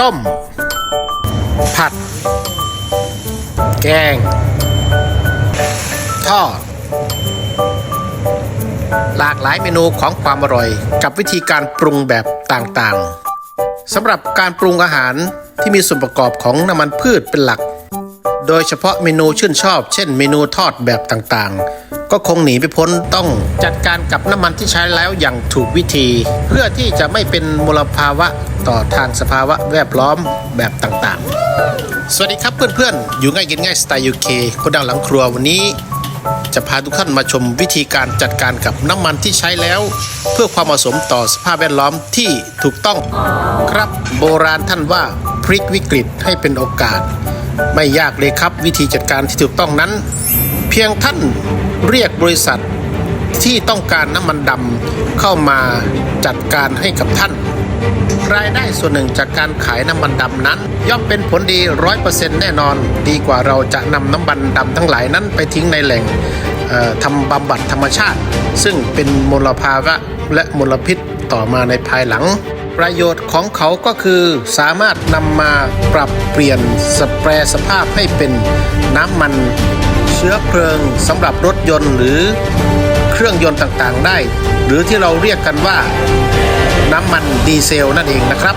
ต้ม ผัด แกง ทอด หลากหลายเมนูของความอร่อย กับวิธีการปรุงแบบต่างๆสำหรับการปรุงอาหารที่มีส่วนประกอบของน้ำมันพืชเป็นหลัก โดยเฉพาะเมนูชื่นชอบ เช่นเมนูทอดแบบต่างๆ ก็คงหนีไปพ้นต้องจัดการกับน้ำมันที่ใช้แล้วอย่างถูกวิธี เพื่อที่จะไม่เป็นมลภาวะต่อทางสภาวะแวดล้อมแบบต่างๆ สวัสดีครับเพื่อนๆ อยู่ง่ายกินง่ายสไตล์ยูเคคนดังหลังครัววันนี้ จะพาทุกท่านมาชมวิธีการจัดการกับน้ำมันที่ใช้แล้ว เพื่อความเหมาะสมต่อสภาพแวดล้อมที่ถูกต้อง ครับโบราณท่านว่าพลิกวิกฤตให้เป็นโอกาส ไม่ยากเลยครับวิธีจัดการที่ถูกต้องนั้น เพียงท่านเรียกบริษัทที่ต้องการน้ำมันดำเข้ามาจัดการให้กับท่าน รายได้ส่วนหนึ่งจากการขายน้ำมันดำนั้น ย่อมเป็นผลดีร้อยเปอร์เซ็นต์แน่นอน ดีกว่าเราจะนำน้ำมันดำทั้งหลายนั้นไปทิ้งในแหล่งทำบำบัดธรรมชาติ ซึ่งเป็นมลภาวะและมลพิษต่อมาในภายหลัง ประโยชน์ของเขาก็คือสามารถนำมาปรับเปลี่ยนสแปรสภาพให้เป็นน้ำมัน เชื้อเพลิงสำหรับรถยนต์หรือเครื่องยนต์ต่างๆได้ หรือที่เราเรียกกันว่า น้ำมันดีเซลนั่นเองนะครับ